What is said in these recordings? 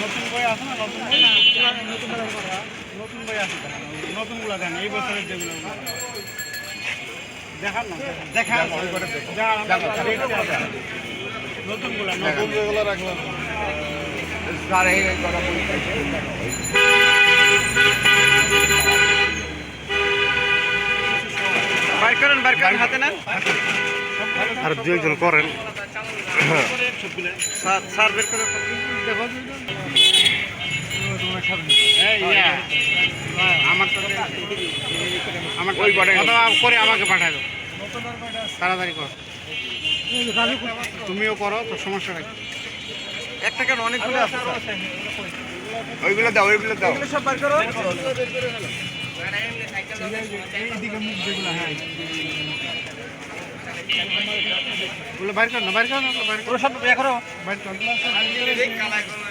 নতুন বই আছে না? নতুন বই? না নতুন নতুন বই আছে। নতুনগুলো দেন এই বছরের যেগুলো। আর দু একজন করেন। স্যার স্যার বের করে দেখো আমার সাথে আমার ওই। অথবা করে আমাকে পাঠায় দাও। তাড়াতাড়ি কর। তুমিও করো তো সমস্যা নাই একটা কেন অনেকগুলো আছে ওইগুলো দাও ওইগুলো দাও। সব বার করো। বাইর কর না বাইর কর না বাইর করো। সব ইয়ে করো। বাইর কর।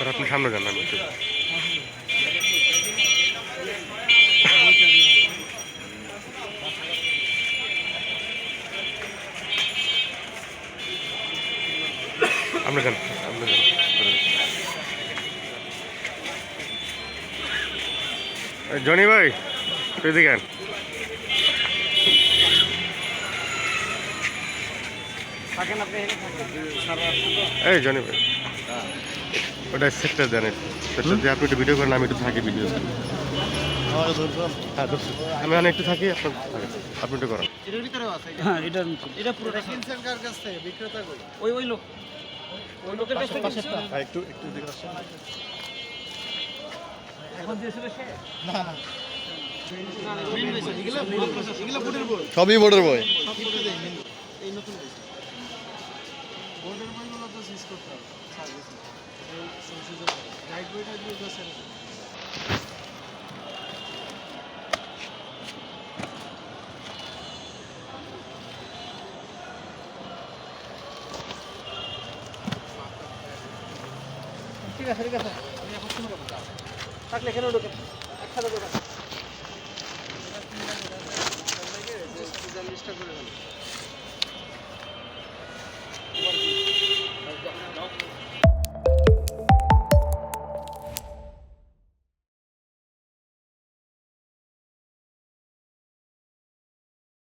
স্যার আপনি সামনে যান আমি একটু আপনি যান আপনি যান। জনি ভাই তুই তো এই জনি ভাই। ওটা সেক্টর সেক্টর দিয়ে আপনি একটু ভিডিও করেন আমি একটু থাকি ভিডিও আমি অনেক একটু থাকি আপনার আপনি একটু করেন। এটার ভিতরেও আছে হ্যাঁ এটা এটা পুরোটা কিনছেন কার কাছ থেকে? বিক্রেতা ওই ওই লোক। ওই লোকের কাছ থেকে একটু একটু দিকে আসেন এখন দিয়েছিল সে? না না। বেশি এগুলা এগুলা ফুটের বই? সবই বোর্ডের বই। এই নতুন বোর্ডের বইগুলো তো সিজ করতে হবে। ঠিক আছে ঠিক আছে আমি এখন শুনে দেবো থাকলে এখানে ঢোকে একসাথে ঢোকে করে